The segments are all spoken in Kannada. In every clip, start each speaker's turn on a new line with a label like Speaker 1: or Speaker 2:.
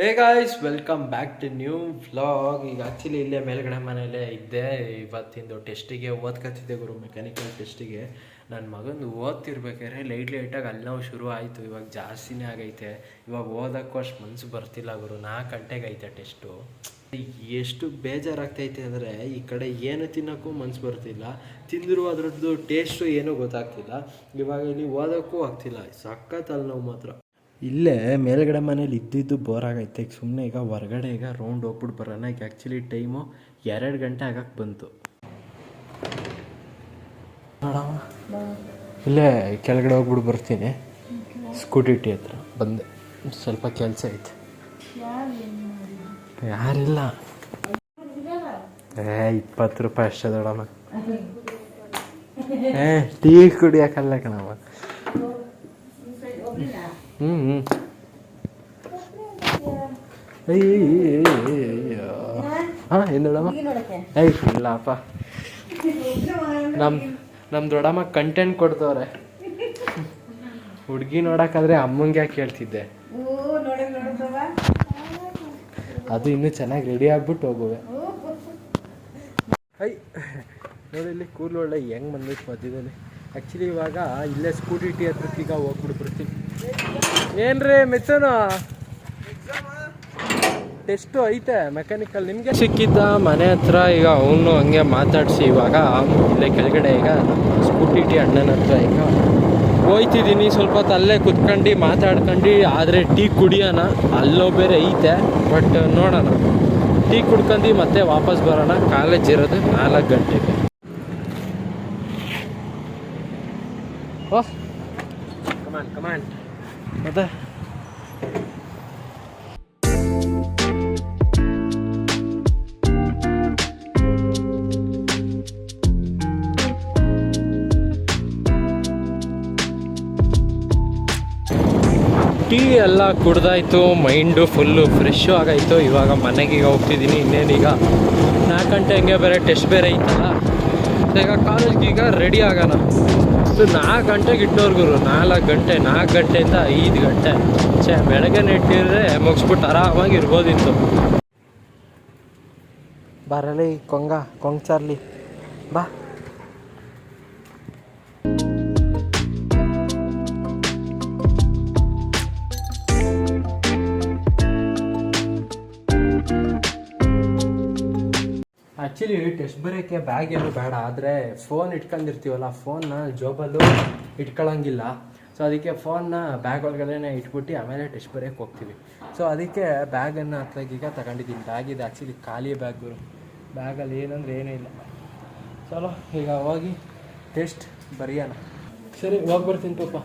Speaker 1: Hey guys welcome back to new vlog ಈಗ ಆ್ಯಕ್ಚುಲಿ ಇಲ್ಲೇ ಮೇಲ್ಗಡೆ ಮನೆಯಲ್ಲೇ ಇದ್ದೆ. ಇವತ್ತಿಂದು ಟೆಸ್ಟಿಗೆ ಓದ್ಕತ್ತಿದ್ದೆ ಗುರು ಮೆಕ್ಯಾನಿಕಲ್ ಟೆಸ್ಟಿಗೆ ನನ್ನ ಮಗಂದು ಓದ್ತಿರ್ಬೇಕಾದ್ರೆ ಲೈಟ್ ಲೈಟಾಗಿ ಅಲ್ಲಿ ನಾವು ಶುರು ಆಯಿತು. ಇವಾಗ ಜಾಸ್ತಿನೇ ಆಗೈತೆ. ಇವಾಗ ಓದೋಕ್ಕೂ ಅಷ್ಟು ಮನಸ್ಸು ಬರ್ತಿಲ್ಲ ಗುರು. ನಾಲ್ಕು ಗಂಟೆಗೆ ಐತೆ ಟೆಸ್ಟು ಎಷ್ಟು ಬೇಜಾರಾಗ್ತೈತೆ ಅಂದರೆ ಈ ಕಡೆ ಏನು ತಿನ್ನೋಕ್ಕೂ ಮನ್ಸು ಬರ್ತಿಲ್ಲ. ತಿಂದರೂ ಅದರದ್ದು ಟೇಸ್ಟು ಏನೂ ಗೊತ್ತಾಗ್ತಿಲ್ಲ. ಇವಾಗ ಇಲ್ಲಿ ಓದೋಕ್ಕೂ ಆಗ್ತಿಲ್ಲ. ಸಖತ್ ನೋವು ಮಾತ್ರ. ಇಲ್ಲೇ ಮೇಲ್ಗಡೆ ಮನೇಲಿ ಇದ್ದಿದ್ದು ಬೋರ್ ಆಗೈತೆ. ಈಗ ಸುಮ್ಮನೆ ಈಗ ಹೊರಗಡೆ ಈಗ ರೌಂಡ್ ಹೋಗ್ಬಿಟ್ಟು ಬರೋಣ. ಈಗ ಆ್ಯಕ್ಚುಲಿ ಟೈಮು ಎರಡು ಗಂಟೆ ಆಗಕ್ಕೆ ಬಂತು. ಇಲ್ಲೇ ಕೆಳಗಡೆ ಹೋಗ್ಬಿಟ್ಟು ಬರ್ತೀನಿ. ಸ್ಕೂಟಿ ಟಿ ಹತ್ರ. ಬಂದೆ. ಸ್ವಲ್ಪ ಕೆಲಸ ಐತೆ. ಯಾರಿಲ್ಲ. ಏ, ಇಪ್ಪತ್ತು ರೂಪಾಯಿ ಅಷ್ಟೇ ದೊಡಮ್ಮ ಏ, ಟೀ ಕುಡಿಯೋಕ್ಕಲ್ಲ ಕಣಮ್ಮ ಹ್ಞೂ ಹ್ಞೂ ಹಾಂ, ಏನು ಏಯ್ ಇಲ್ಲಪ್ಪ. ನಮ್ಮ ನಮ್ಮ ದೊಡ್ಡಮ್ಮ ಕಂಟೆಂಟ್ ಕೊಡ್ತವ್ರೆ. ಹುಡುಗಿ ನೋಡೋಕ್ಕಾದ್ರೆ ಅಮ್ಮಂಗೆ ಯಾಕೆ ಅದು ಇನ್ನೂ ಚೆನ್ನಾಗಿ ರೆಡಿ ಆಗ್ಬಿಟ್ಟು ಹೋಗುವೆ. ಐ ನೋಡಿ ಇಲ್ಲಿ ಕೂದಲು ಒಳ್ಳೆ ಹೆಂಗೆ ಬಂದ್ಬಿಟ್ಟು ಮಧ್ಯದಲ್ಲಿ ಆ್ಯಕ್ಚುಲಿ ಇವಾಗ ಇಲ್ಲೇ ಸ್ಕೂಟಿ ಟಿ ಹತ್ರಕ್ಕೆ ಈಗ ಹೋಗ್ಬಿಟ್ಟು ಬರ್ತೀನಿ ಏನ್ರಿ ಮಿಥುನ್? ಟೆಸ್ಟು ಐತೆ ಮೆಕ್ಯಾನಿಕಲ್ ನಿಮಗೆ? ಸಿಕ್ಕಿದ್ದ ಮನೆ ಹತ್ರ ಈಗ ಅವನು ಹಂಗೆ ಮಾತಾಡಿಸಿ ಇವಾಗ ಇಲ್ಲೇ ಕೆಳಗಡೆ ಈಗ ಸ್ಕೂಟಿ ಟಿ ಅಣ್ಣನ ಹತ್ರ ಈಗ ಹೋಯ್ತಿದ್ದೀನಿ ಸ್ವಲ್ಪ ಹೊತ್ತು ಅಲ್ಲೇ ಕುತ್ಕೊಂಡು, ಮಾತಾಡ್ಕೊಂಡು, ಆದರೆ ಟೀ ಕುಡಿಯೋಣ. ಅಲ್ಲೋ ಬೇರೆ ಐತೆ, ಬಟ್ ನೋಡೋಣ. ಟೀ ಕುಡ್ಕೊಂಡು ಮತ್ತೆ ವಾಪಸ್ ಬರೋಣ. ಕಾಲೇಜ್ ಇರೋದು ನಾಲ್ಕು ಗಂಟೆಗೆ. ಮತ್ತೆ ಟೀ ಎಲ್ಲ ಕುಡ್ದಾಯ್ತು, ಮೈಂಡು ಫುಲ್ಲು ಫ್ರೆಶ್ಶು ಆಗಾಯ್ತು. ಇವಾಗ ಮನೆಗೆ ಹೋಗ್ತಿದ್ದೀನಿ, ಇನ್ನೇನೀಗ ನಾಲ್ಕು ಗಂಟೆ ಹಂಗೆ ಬೇರೆ ಟೆಸ್ಟ್ ಬೇರೆ ಸೊ ಈಗ ಕಾಲೇಜ್ಗೆ ಈಗ ರೆಡಿ ಆಗೋಣ. ಸೊ ನಾಲ್ಕು ಗಂಟೆಗೆ ಇಟ್ಟೋರ್ಗು ನಾಲ್ಕು ಗಂಟೆ, ನಾಲ್ಕು ಗಂಟೆಯಿಂದ ಐದು ಗಂಟೆ. ಛೇ, ಬೆಳಗ್ಗೆ ನೆಟ್ಟಿದ್ರೆ ಮುಗಿಸ್ಬಿಟ್ಟು ಆರಾಮಾಗಿ ಇರ್ಬೋದಿತ್ತು. ಬರಲಿ, ಕೊಂಗ, ಕೊಂಗ್ ಚಾರ್ಲಿ. ಬಾ. ಆ್ಯಕ್ಚುಲಿ ಟೆಸ್ಟ್ ಬರೋಕ್ಕೆ ಬ್ಯಾಗ್ ಏನು ಬೇಡ. ಆದರೆ ಫೋನ್ ಇಟ್ಕೊಂಡಿರ್ತೀವಲ್ಲ ಫೋನ್ನ ಜೋಬಲ್ಲೂ ಇಟ್ಕೊಳ್ಳಂಗಿಲ್ಲ ಸೊ ಅದಕ್ಕೆ ಫೋನ್ನ ಬ್ಯಾಗ್ ಒಳಗಡೆ ಇಟ್ಬಿಟ್ಟು ಆಮೇಲೆ ಟೆಸ್ಟ್ ಬರೆಯೋಕ್ಕೆ ಹೋಗ್ತೀವಿ. ಸೊ ಅದಕ್ಕೆ ಬ್ಯಾಗನ್ನು ಹತ್ಲಾಗ ಈಗ ತಗೊಂಡಿದ್ದೀನಿ. ಬ್ಯಾಗ್ ಆ್ಯಕ್ಚುಲಿ ಖಾಲಿ ಬ್ಯಾಗು ಬ್ಯಾಗಲ್ಲಿ ಏನಂದ್ರೆ ಏನೂ ಇಲ್ಲ. ಚಲೋ ಈಗ ಹೋಗಿ ಟೆಸ್ಟ್ ಬರೆಯೋಣ. ಸರಿ ಹೋಗಿ ಬರ್ತೀನಿ ಪಾಪ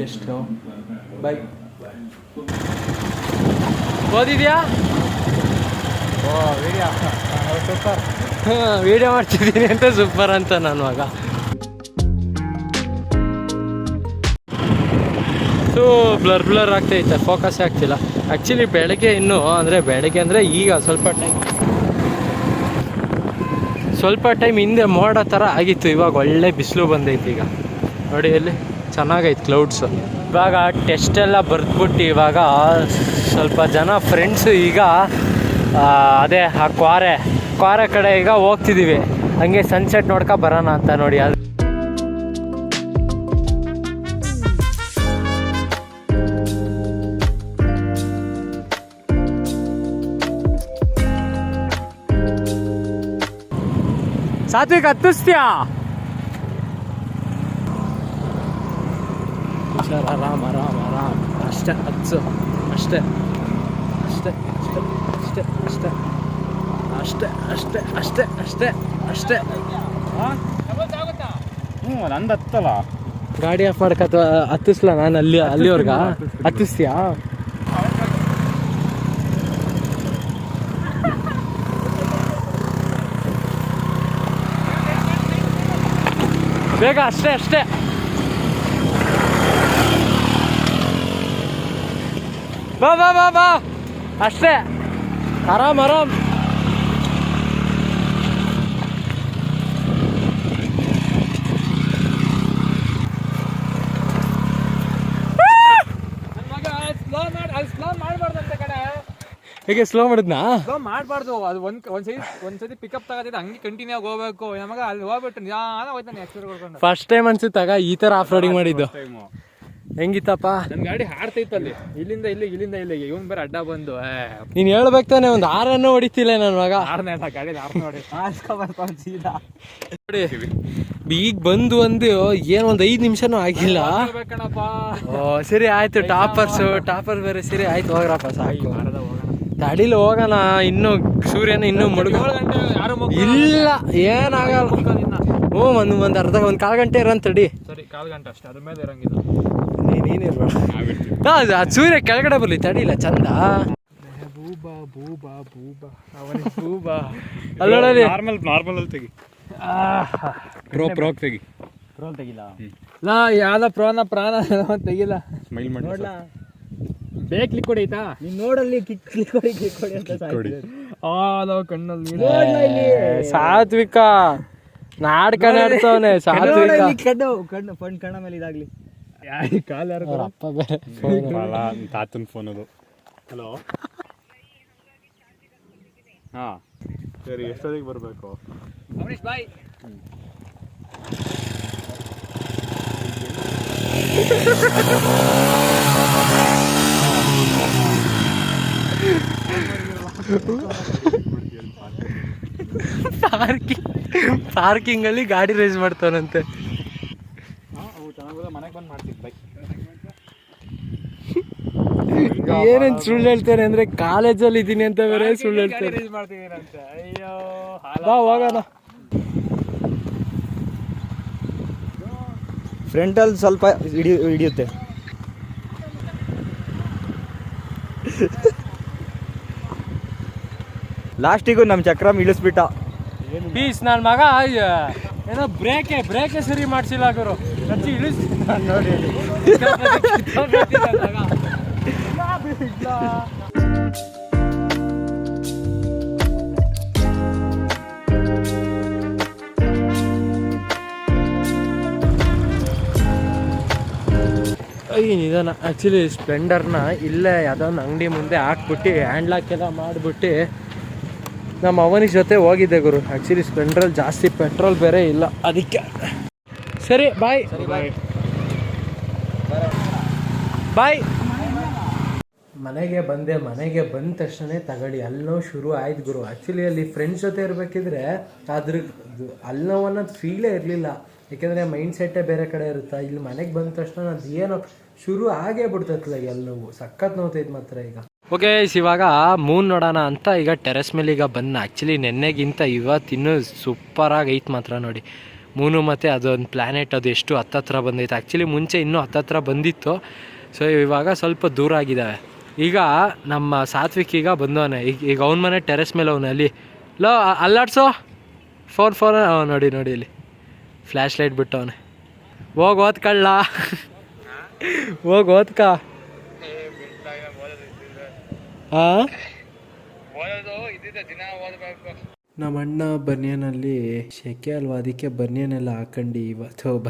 Speaker 1: ಟೆಸ್ಟು ಬೈ ಓದಿದ್ಯಾ? ವಿಡಿಯೋ ಮಾಡ್ತಿದ್ದೀನಿ ಅಂತ ಸೂಪರ್ ಅಂತ ನಾನು ಆಗ. ಸೊ ಬ್ಲರ್ ಬ್ಲರ್ ಆಗ್ತೈತೆ ಫೋಕಸ್ ಆಗ್ತಿಲ್ಲ. ಆ್ಯಕ್ಚುಲಿ ಬೆಳಗ್ಗೆ ಇನ್ನೂ, ಅಂದರೆ ಬೆಳಗ್ಗೆ ಅಂದರೆ ಈಗ ಸ್ವಲ್ಪ ಟೈಮ್ ಸ್ವಲ್ಪ ಟೈಮ್ ಹಿಂದೆ ಮೋಡ ಥರ ಆಗಿತ್ತು, ಇವಾಗ ಒಳ್ಳೆ ಬಿಸಿಲು ಬಂದೈತಿ ಈಗ. ನೋಡಿ ಅಲ್ಲಿ ಚೆನ್ನಾಗೈತೆ ಕ್ಲೌಡ್ಸು ಇವಾಗ ಟೆಸ್ಟೆಲ್ಲ ಬರೆದ್ಬಿಟ್ಟು ಇವಾಗ ಸ್ವಲ್ಪ ಜನ ಫ್ರೆಂಡ್ಸು ಈಗ ಅದೇ, ಆ ಕ್ವಾರೆ. ಕ್ವಾರೆ ಕಡೆ ಈಗ ಹೋಗ್ತಿದ್ದೀವಿ ಹಂಗೆ ಸನ್ಸೆಟ್ ನೋಡ್ಕೊ ಬರೋಣ ಅಂತ ನೋಡಿ. ಅದು ಸಾತ್ವಿಕ, ಹತ್ತಿಸ್ತೀಯಾ? ಆರಾಮ್ ಆರಾಮ್ ಆರಾಮ್. ಅಷ್ಟೇ ಹಚ್ಚು ಅಷ್ಟೇ. ಅಷ್ಟೇ. ಅಷ್ಟೇ ಅಷ್ಟೇ. ಅಷ್ಟೇ ಅಷ್ಟೇ ಅಷ್ಟೇ ಅಷ್ಟೇ ಅಷ್ಟೇ.
Speaker 2: ಹ್ಞೂ ನಂದು ಹತ್ತಲ್ಲ.
Speaker 1: ಗಾಡಿ ಆಫ್ ಮಾಡಕ್ಕೆ ಅಥವಾ ಹತ್ತಿಸ್ಲ ನಾನು ಅಲ್ಲಿ ಅಲ್ಲಿವರ್ಗ? ಹತ್ತಿಸ್ತೀಯಾ? ಬೇಗ ಅಷ್ಟೇ ಅಷ್ಟೇ. ಬಾ ಬಾ ಬಾ ಬಾ. ಅಷ್ಟೇ. ಆರಾಮ್ ಆರಾಮ್. ಸ್ಲೋ ಹೇಗೆ ಸ್ಲೋ ಮಾಡಿದ್ನಾ?
Speaker 2: ಸ್ಲೋ ಮಾಡಬಾರ್ದು ಅದು ಒಂದ್ ಒಂದ್ಸತಿ ಒಂದ್ಸತಿ ಪಿಕಪ್ ತಗೋತಿದ್ದೆ ಹಂಗೆ ಕಂಟಿನ್ಯೂ ಆಗಿ ಹೋಗ್ಬೇಕು. ನಮಗ ಅಲ್ಲಿ ಹೋಗ್ಬಿಟ್ಟು ನಿಧಾನ ಎಕ್ಸ್ಪೀರ್ ಕೊಡ್ಕೊಂಡು
Speaker 1: ಫಸ್ಟ್ ಟೈಮ್ ಅನ್ಸುತ್ತಾಗ ಈ ತರ ಆಫ್ ರೋಡಿಂಗ್ ಮಾಡಿದ್ದು ಹೆಂಗಿತ್ತಪ್ಪ?
Speaker 2: ನನ್ನ ಗಾಡಿ ಹಾಡ್ತೈತಲ್ಲಿ ಅಲ್ಲಿ ಇಲ್ಲಿಂದ ಇಲ್ಲಿ ಇಲ್ಲಿಂದ ಇಲ್ಲಿಗೆ. ಇವನ್ ಬೇರೆ ಅಡ್ಡ ಬಂದು
Speaker 1: ನೀನ್ ಹೇಳ್ಬೇಕು ತಾನೆ ಒಂದು ಆರನ್ನು ಹೊಡಿತಿಲ್ಲ ನನ್ನ ಮಗ.
Speaker 2: ಆರನೇ ಗಾಡಿ ಆರ್ ನೋಡಿ ಸೀದಾ
Speaker 1: ನೋಡಿ ಈಗ ಬಂದು ಒಂದು ಏನ್ ಒಂದ್ ಐದ್ ನಿಮಿಷನೂ ಆಗಿಲ್ಲ. ಓ ಸರಿ ಆಯ್ತು ಟಾಪರ್ಸ್ ಟಾಪರ್ ಬೇರೆ ಸರಿ ಆಯ್ತು ಹೋಗ್ರಪ್ಪ ಸಾಕು.
Speaker 2: ಗಾಡಿಲಿ ಹೋಗೋಣ
Speaker 1: ಇನ್ನು ಸೂರ್ಯನ ಇನ್ನು ಮುಳುಗ ಇಲ್ಲ ಏನಾಗಲ್ಲ. ಹ್ಞೂ ಒಂದು ಒಂದು ಅರ್ಧ ಒಂದು ಕಾಲು ಗಂಟೆ ಇರಂತಡಿ ತಡಿ.
Speaker 2: ಸರಿ ಕಾಲು ಗಂಟೆ ಅಷ್ಟೇ ಅದ್ರ ಮೇಲೆ ಇರಂಗಿಲ್ಲ.
Speaker 1: ಸೂರ್ಯ ಕೆಳಗಡೆ ಬರ್ಲಿ ತಡಿಲ್ಲ ಚಂದ.
Speaker 2: ಬೂಬಾ ಬೂಬಾ ಬೂಬಾ ಅವನಿಗೆ ಬೂಬಾ
Speaker 1: ಬಾ
Speaker 3: ನಾರ್ಮಲ್ ನಾರ್ಮಲ್ ಅಲ್ಲಿ ತೆಗಿ. ಪ್ರೋ ಪ್ರೋಕ್ ತೆಗಿ.
Speaker 2: ಪ್ರೋನ್ ತೆಗಿಲ್ಲ ನಾ ಯಾವ್ದ ಪ್ರೋನ ಪ್ರಾಣ ತೆಗಿಲ್ಲ
Speaker 3: ಸ್ಮೈಲ್ ಮಾಡಿ
Speaker 2: ನೋಡ್ಲಾ? ಬೇಕಲಿ ಕ್ಲಿಕ್ ಕೊಡಿ ಆಯ್ತಾ?
Speaker 4: ನೀನ್ ನೋಡಲ್ಲಿ ಕಿಕ್ ಕ್ಲಿಕ್ ಅಂತ
Speaker 2: ಕಣ್ಣಲ್ಲಿ.
Speaker 1: ಸಾತ್ವಿಕ. ನಡ್ತವನೆ ಸಾತ್ವಿಕ.
Speaker 4: ಕಣ್ಣು ಕಣ್ಣು ಫಂಡ್ ಕಣ್ಣ ಮೇಲೆ ಇದಾಗ್ಲಿ.
Speaker 2: ಕಾಲ್ ಯಾರು
Speaker 1: ಅಪ್ಪ ಬೇರೆ
Speaker 3: ತಾತನ ಫೋನ್ ಅದು. ಹಲೋ ಹಾ. ಸರಿ ಎಷ್ಟೊತ್ತಿಗೆ ಬರಬೇಕು?
Speaker 2: ಅಮರೀಶ್ ಬಾಯ್.
Speaker 1: ಪಾರ್ಕಿಂಗ್ ಪಾರ್ಕಿಂಗ್ ಅಲ್ಲಿ ಗಾಡಿ ರೇಸ್ ಮಾಡ್ತಾನಂತೆ
Speaker 3: ಮನೆಗೆ ಬಂದು ಮಾಡ್ತೀನಿ ಬೈ
Speaker 1: ಏನೇನ್ ಸುಳ್ಳು ಹೇಳ್ತಾರೆ ಅಂದ್ರೆ ಕಾಲೇಜಲ್ಲಿ ಇದ್ದೀನಿ ಅಂತ ಬೇರೆ ಸುಳ್ಳು ಹೇಳ್ತಾರೆ
Speaker 2: ಅಯ್ಯೋ
Speaker 1: ಬಾ ಹೋಗೋಣ.
Speaker 4: ಫ್ರಂಟಲ್ಲಿ ಸ್ವಲ್ಪ ಹಿಡಿ ಹಿಡಿಯುತ್ತೆ. ಲಾಸ್ಟಿಗೂ ನಮ್ಮ ಚಕ್ರಮ್ ಇಳಿಸ್ಬಿಟ್ಟ.
Speaker 1: ಪೀಸ್ ನನ್ನ ಮಗ ಅಯ್ಯ, ಏನೋ ಬ್ರೇಕೆ ಬ್ರೇಕೆ ಸರಿ ಮಾಡ್ಸಿಲ್ಲ ಗುರು. ಕಚ್ಚಿ ಇಳಿಸ್ತೀನಿ ನಾನ್ ನೋಡಿ. ಅಯ್ಯ ನಿಧಾನ. ಆ್ಯಕ್ಚುಲಿ ಸ್ಪ್ಲೆಂಡರ್ನ ಇಲ್ಲೇ ಯಾವುದೋ ಒಂದು ಅಂಗಡಿ ಮುಂದೆ ಹಾಕ್ಬಿಟ್ಟು ಹ್ಯಾಂಡ್ ಎಲ್ಲ ಮಾಡಿಬಿಟ್ಟು ನಮ್ಮ ಅವನಿ ಜೊತೆ ಹೋಗಿದ್ದೆ ಗುರು. ಆ್ಯಕ್ಚುಲಿ ಸ್ಪ್ಲೆಂಡ್ರಲ್ಲಿ ಜಾಸ್ತಿ ಪೆಟ್ರೋಲ್ ಬೇರೆ ಇಲ್ಲ. ಅದಕ್ಕೆ. ಸರಿ ಬಾಯ್ ಬಾಯ್ ಮನೆಗೆ ಬಂದೆ, ಮನೆಗೆ ಬಂದ ತಕ್ಷಣ ತಗೊಳ್ಳಿ. ಅಲ್ಲೋ ಶುರು ಆಯ್ತು ಗುರು. ಆ್ಯಕ್ಚುಲಿ ಅಲ್ಲಿ ಫ್ರೆಂಡ್ಸ್ ಜೊತೆ ಇರಬೇಕಿದ್ರೆ ಅದ್ರ ಅಲ್ಲೋ ಅನ್ನೋದು ಫೀಲೇ ಇರಲಿಲ್ಲ. ಯಾಕೆಂದರೆ ಮೈಂಡ್ ಸೆಟ್ಟೇ ಬೇರೆ ಕಡೆ ಇರುತ್ತಾ? ಇಲ್ಲಿ ಮನೆಗೆ ಬಂದ ತಕ್ಷಣ ಅದು ಏನೋ ಶುರು ಆಗೇ ಬಿಡ್ತತ್ಲ ಎಲ್ಲವೂ ಸಖತ್ ನೋತೈತೆ ಮಾತ್ರ ಈಗ. ಓಕೆ ಇವಾಗ ಮೂನ್ ನೋಡೋಣ ಅಂತ ಈಗ ಟೆರೆಸ್ ಮೇಲೆ ಈಗ ಬಂದ ಆ್ಯಕ್ಚುಲಿ ನೆನ್ನೆಗಿಂತ ಇವತ್ತಿನ್ನೂ ಸೂಪರಾಗಿ ಐತೆ ಮಾತ್ರ ನೋಡಿ. ಮೂನು ಮತ್ತು ಅದೊಂದು ಪ್ಲ್ಯಾನೆಟ್ ಅದು ಎಷ್ಟು ಹತ್ತತ್ರ ಬಂದೈತೆ. ಆ್ಯಕ್ಚುಲಿ ಮುಂಚೆ ಇನ್ನೂ ಹತ್ತತ್ರ ಬಂದಿತ್ತು. ಸೊ ಇವಾಗ ಸ್ವಲ್ಪ ದೂರ ಆಗಿದ್ದಾವೆ ಈಗ ನಮ್ಮ ಸಾತ್ವಿಕ್ ಈಗ ಬಂದವನೆ. ಈಗ ಈಗ ಅವನ ಮನೆ ಟೆರೆಸ್ ಮೇಲೆ ಅವನು ಅಲ್ಲಿ. ಲೋ ಅಲ್ಲಾಡ್ಸೋ. ಫೋನ್ ಫೋನ್ ನೋಡಿ ನೋಡಿ ಇಲ್ಲಿ. ಫ್ಲ್ಯಾಶ್ ಲೈಟ್ ಬಿಟ್ಟವನೆ. ಹೋಗಿ ಓದ್ಕಳ್ಳ. ಹೋಗಿ ಓದ್ಕ. ಹಾಂ ನಮ್ಮ ಅಣ್ಣ ಬನ್ಯನಲ್ಲಿ ಶೆಕೆ ಅಲ್ವಾ? ಅದಕ್ಕೆ ಬನ್ಯನೆಲ್ಲ ಹಾಕೊಂಡು ಇವತ್ತು ಬ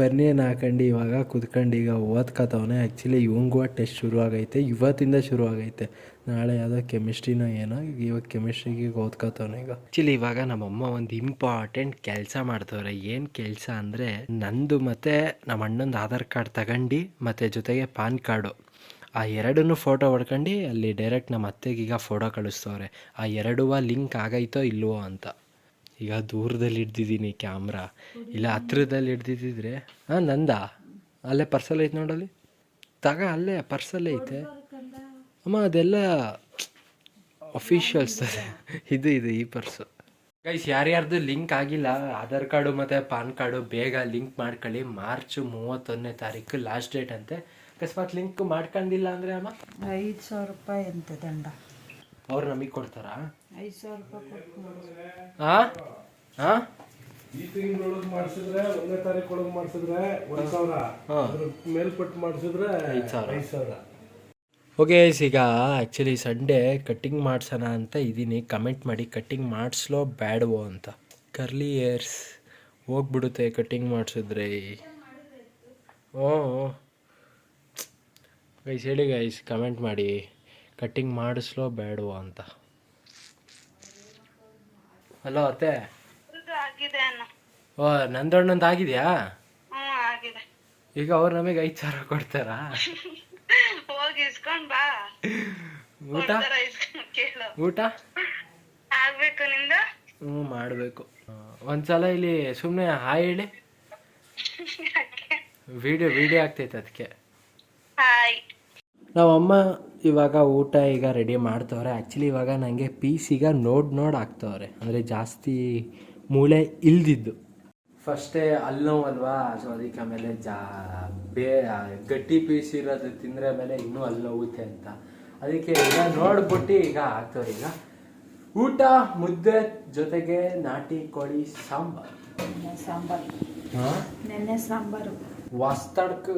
Speaker 1: ಬನ್ಯನ್ ಹಾಕೊಂಡು ಇವಾಗ ಕುತ್ಕೊಂಡು ಈಗ ಓದ್ಕತವನೇ. ಆ್ಯಕ್ಚುಲಿ ಇವಂಗೂ ಟೆಸ್ಟ್ ಶುರು ಆಗೈತೆ ಇವತ್ತಿಂದ ಶುರು ಆಗೈತೆ ನಾಳೆ ಯಾವುದೋ ಕೆಮಿಸ್ಟ್ರಿನೋ ಏನೋ ಇವಾಗ ಕೆಮಿಸ್ಟ್ರಿಗೆ ಓದ್ಕೋತವನೆ ಈಗ. ಆ್ಯಕ್ಚುಲಿ ಇವಾಗ ನಮ್ಮಮ್ಮ ಒಂದು ಇಂಪಾರ್ಟೆಂಟ್ ಕೆಲಸ ಮಾಡ್ತವ್ರೆ. ಏನು ಕೆಲಸ ಅಂದರೆ ನಂದು ಮತ್ತು ನಮ್ಮ ಅಣ್ಣಂದು ಆಧಾರ್ ಕಾರ್ಡ್ ತಗೊಂಡು, ಮತ್ತು ಜೊತೆಗೆ ಪಾನ್ ಕಾರ್ಡು. ಆ ಎರಡನ್ನೂ ಫೋಟೋ ಹೊಡ್ಕೊಂಡು ಅಲ್ಲಿ ಡೈರೆಕ್ಟ್ ನಮ್ಮ ಅತ್ತೆಗೀಗ ಫೋಟೋ ಕಳಿಸ್ತವ್ರೆ. ಆ ಎರಡುವ ಲಿಂಕ್ ಆಗೈತೋ ಇಲ್ವೋ ಅಂತ. ಈಗ ದೂರದಲ್ಲಿ ಹಿಡ್ದಿದ್ದೀನಿ ಕ್ಯಾಮ್ರಾ ಇಲ್ಲ ಹತ್ರದಲ್ಲಿ ಹಿಡ್ದಿದ್ದಿದ್ರೆ ಹಾಂ ನಂದ? ಅಲ್ಲೇ ಪರ್ಸಲ್ ಐತೆ ನೋಡಲ್ಲಿ? ತಗ ಅಲ್ಲೇ ಪರ್ಸಲ್ಲೇ ಐತೆ. ಅಮ್ಮ ಅದೆಲ್ಲ ಅಫಿಷಿಯಲ್ಸ್ ಇದು ಇದು ಈ ಪರ್ಸು ಗೈಸ್ ಯಾರ್ಯಾರ್ದು ಲಿಂಕ್ ಆಗಿಲ್ಲ, ಆಧಾರ್ ಕಾರ್ಡು ಮತ್ತು ಪಾನ್ ಕಾರ್ಡು ಬೇಗ ಲಿಂಕ್ ಮಾಡ್ಕೊಳ್ಳಿ. ಮಾರ್ಚ್ ಮೂವತ್ತೊಂದನೇ ತಾರೀಕು ಲಾಸ್ಟ್ ಡೇಟ್ ಅಂತೆ. ಅಕಸ್ಮಾತ್ ಲಿಂಕ್ ಮಾಡ್ಕೊಂಡಿಲ್ಲ ಅಂದರೆ ಅಮ್ಮ?
Speaker 5: ಐದು ಸಾವಿರ ರೂಪಾಯಿ ಅಂತ ದಂಡ.
Speaker 1: ಅವ್ರು ನಮಗೆ ಕೊಡ್ತಾರಾ?
Speaker 5: ಐದು ಸಾವಿರ ರೂಪಾಯಿ ಕೊಟ್ಟು ಮಾಡಿಸ್ಬೇಕು.
Speaker 1: ಹಾಂ ಹಾಂ
Speaker 6: ಈ ತಿಂಗಳೊಳಗೆ ಮಾಡಿಸಿದ್ರೆ ಒಂದನೇ ತಾರೀಕು ಒಳಗೆ ಮಾಡಿಸಿದ್ರೆ ಒಂದ್ ಸಾವಿರ. ಅದ್ರ ಮೇಲ್ಪಟ್ಟು ಮಾಡಿಸಿದ್ರೆ
Speaker 1: ಐದು ಸಾವಿರ.
Speaker 6: ಐದು ಸಾವಿರ.
Speaker 1: ಓಕೆ ಈಗ ಆ್ಯಕ್ಚುಲಿ ಸಂಡೇ ಕಟ್ಟಿಂಗ್ ಮಾಡ್ಸೋಣ ಅಂತ ಇದ್ದೀನಿ ಕಮೆಂಟ್ ಮಾಡಿ ಕಟ್ಟಿಂಗ್ ಮಾಡಿಸ್ಲೋ ಬ್ಯಾಡ್ವೋ ಅಂತ. ಕರ್ಲಿ ಏರ್ಸ್ ಹೋಗ್ಬಿಡುತ್ತೆ ಕಟ್ಟಿಂಗ್ ಮಾಡಿಸಿದ್ರೆ. ಓ. ಗೈಸ್ ಹೇಳಿ ಗೈಸ್ ಕಮೆಂಟ್ ಮಾಡಿ. ಕಟ್ಟಿಂಗ್ ಮಾಡಿಸ್ಲೋ ಬೇಡವೋ ಅಂತ. ಹಲೋ ಅತ್ತೆ. ಓ ನಂದೊಣ್ಣಂದು ಆಗಿದೆಯಾ? ಈಗ ಅವ್ರು ನಮಗೆ ಐದು ಸಾವಿರ ಕೊಡ್ತಾರಾ? ಊಟ? ಊಟ? ಹ್ಞೂ ಮಾಡಬೇಕು. ಒಂದ್ಸಲ ಇಲ್ಲಿ ಸುಮ್ಮನೆ ಹಾಯ್ ಹೇಳಿ. ವಿಡಿಯೋ ವಿಡಿಯೋ ಆಗ್ತೈತೆ ಅದಕ್ಕೆ.
Speaker 5: ಹಾಯ್.
Speaker 1: ನಮ್ಮಮ್ಮ ಇವಾಗ ಊಟ ಈಗ ರೆಡಿ ಮಾಡ್ತವ್ರೆ. ಆ್ಯಕ್ಚುಲಿ ಇವಾಗ ನನಗೆ ಪೀಸಿಗ ನೋಡ್ ನೋಡಿ ಹಾಕ್ತವ್ರೆ ಅಂದರೆ ಜಾಸ್ತಿ ಮೂಳೆ ಇಲ್ದಿದ್ದು. ಫಸ್ಟೇ ಅಲ್ಲಿ ನೋವಲ್ವಾ ಸೊ ಅದಕ್ಕೆ ಆಮೇಲೆ ಜಾ ಬೇ ಗಟ್ಟಿ ಪೀಸ್ ಇರೋದು ತಿಂದರೆ ಆಮೇಲೆ ಇನ್ನೂ ಅಲ್ಲಿ ನೋವುತ್ತೆ ಅಂತ. ಅದಕ್ಕೆ ಈಗ ನೋಡ್ಬಿಟ್ಟು ಈಗ ಹಾಕ್ತವ್ರೆ ಈಗ. ಊಟ ಮುದ್ದೆ ಜೊತೆಗೆ ನಾಟಿ ಕೋಳಿ ಸಾಂಬಾರು.
Speaker 5: ಸಾಂಬಾರು.
Speaker 1: ಹಾಂ?
Speaker 5: ನೆನ್ನೆ ಸಾಂಬಾರು.
Speaker 1: ವಾಸ್ತಡ್ಕ.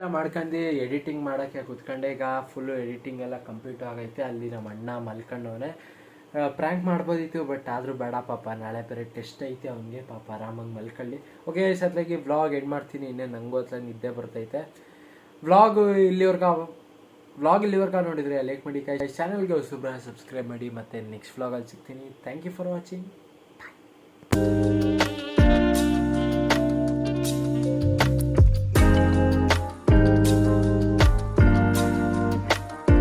Speaker 1: ಮಾಡ್ಕೊಂಡು ಎಡಿಟಿಂಗ್ ಮಾಡೋಕ್ಕೆ ಕುತ್ಕೊಂಡೆ. ಈಗ ಫುಲ್ಲು ಎಡಿಟಿಂಗ್ ಎಲ್ಲ ಕಂಪ್ಲೀಟ್ ಆಗೈತೆ. ಅಲ್ಲಿ ನಮ್ಮ ಅಣ್ಣ ಮಲ್ಕೊಂಡವನೇ ಪ್ರ್ಯಾಂಕ್ ಮಾಡ್ಬೋದಿತ್ತು ಬಟ್ ಆದರೂ ಬೇಡ ಪಾಪ. ನಾಳೆ ಬೇರೆ ಟೆಸ್ಟ್ ಐತೆ ಅವನಿಗೆ. ಪಾಪ ಆರಾಮಾಗಿ ಮಲ್ಕೊಳ್ಳಿ. ಓಕೆ ಸತ್ಲಾಗಿ ವ್ಲಾಗ್ ಎಡ್ ಮಾಡ್ತೀನಿ. ಇನ್ನೇ ನಂಗೂ ಹೊತ್ಲಾಗ ನಿದ್ದೆ ಬರ್ತೈತೆ. ವ್ಲಾಗು ಇಲ್ಲಿವರ್ಗ ವ್ಲಾಗ್ ಇಲ್ಲಿವರೆಗೂ ನೋಡಿದರೆ ಲೈಕ್ ಮಾಡಿ. ಚಾನಲ್ಗೆ ಹೊಸಬ್ರ ಸಬ್ಸ್ಕ್ರೈಬ್ ಮಾಡಿ. ಮತ್ತು ನೆಕ್ಸ್ಟ್ ವ್ಲಾಗಲ್ಲಿ ಸಿಗ್ತೀನಿ. Thank you for watching